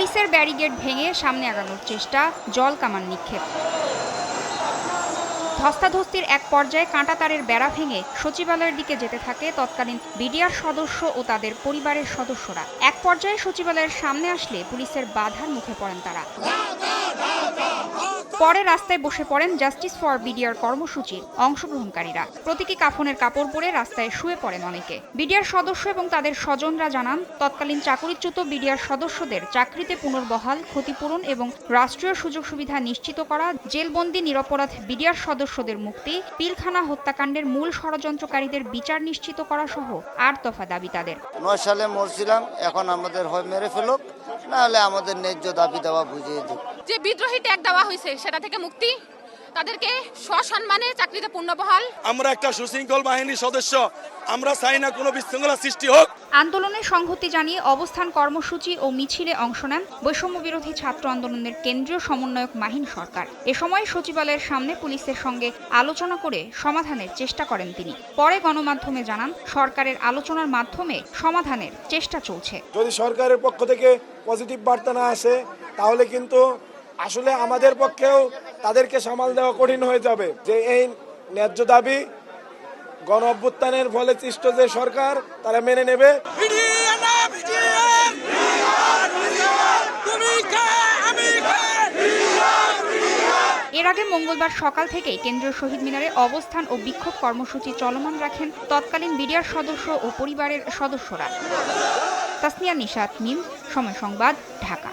পুলিশের ব্যারিগেড ভেঙে সামনে আগানোর চেষ্টা, জল কামান নিক্ষেপ। ধস্তাধস্তির এক পর্যায়ে কাঁটাতারের বেড়া ভেঙে সচিবালয়ের দিকে যেতে থাকে তৎকালীন বিডিআর সদস্য ও তাদের পরিবারের সদস্যরা। এক পর্যায়ে সচিবালয়ের সামনে আসলে পুলিশের বাধার মুখে পড়েন তারা। পরে রাস্তায় বসে পড়েন জাস্টিস ফর বিডিআর কর্মসূচির অংশগ্রহণকারীরা। প্রতীকী কাফনের কাপড় পরে রাস্তায় শুয়ে পড়েন অনেকে। বিডিআর সদস্য এবং তাদের স্বজনরা জানান তৎকালীন চাকরিচ্যুত বিডিআর সদস্যদের চাকরিতে পুনর্বহাল ক্ষতিপূরণ এবং রাষ্ট্রীয় সুযোগ সুবিধা নিশ্চিত করা জেলবন্দি নিরপরাধ বিডিআর সদস্যদের মুক্তি পিলখানা হত্যাকাণ্ডের মূল ষড়যন্ত্রকারীদের বিচার নিশ্চিত করা সহ আট দফা দাবি তাদের। নয় সালে মরছিলাম এখন আমাদের হয় মেরে ফেলুক না হলে আমাদের ন্যায্য দাবি দেওয়া বুঝিয়ে দিক। যে বিদ্রোহী ট্যাগ দেওয়া হয়েছে সেটা থেকে মুক্তি। তাদেরকে সসম্মানে চাকরিতে পূর্ণ পূর্ণবহাল আমরা একটা সুশৃঙ্খল বাহিনীর সদস্য। আমরা চাই না কোনো বিশৃঙ্খলা সৃষ্টি হোক। আন্দোলনে সংহতি জানিয়ে অবস্থান কর্মসূচি ও মিছিলে অংশ নেন বৈষম্য বিরোধী ছাত্র আন্দোলনের কেন্দ্রীয় সমন্বয়ক মাহিন সরকার। এ সময় সচিবালয়ের সামনে পুলিশের সঙ্গে আলোচনা করে সমাধানের চেষ্টা করেন তিনি। পরে গণমাধ্যমে জানান সরকারের আলোচনার মাধ্যমে সমাধানের চেষ্টা চলছে। যদি সরকারের পক্ষ থেকে পজিটিভ বার্তা না আসে তাহলে কিন্তু আসলে আমাদের পক্ষেও তাদেরকে সামাল দেওয়া কঠিন হয়ে যাবে। যে এই ন্যায্য দাবি গণ অভ্যুত্থানের ফলে সৃষ্ট যে সরকার, তারা মেনে নেবে। এর আগে মঙ্গলবার সকাল থেকেই কেন্দ্রীয় শহীদ মিনারে অবস্থান ও বিক্ষোভ কর্মসূচি চলমান রাখেন তৎকালীন বিডিআর সদস্য ও পরিবারের সদস্যরা। তাসনিয়া নিশাত মিম সময় সংবাদ, ঢাকা।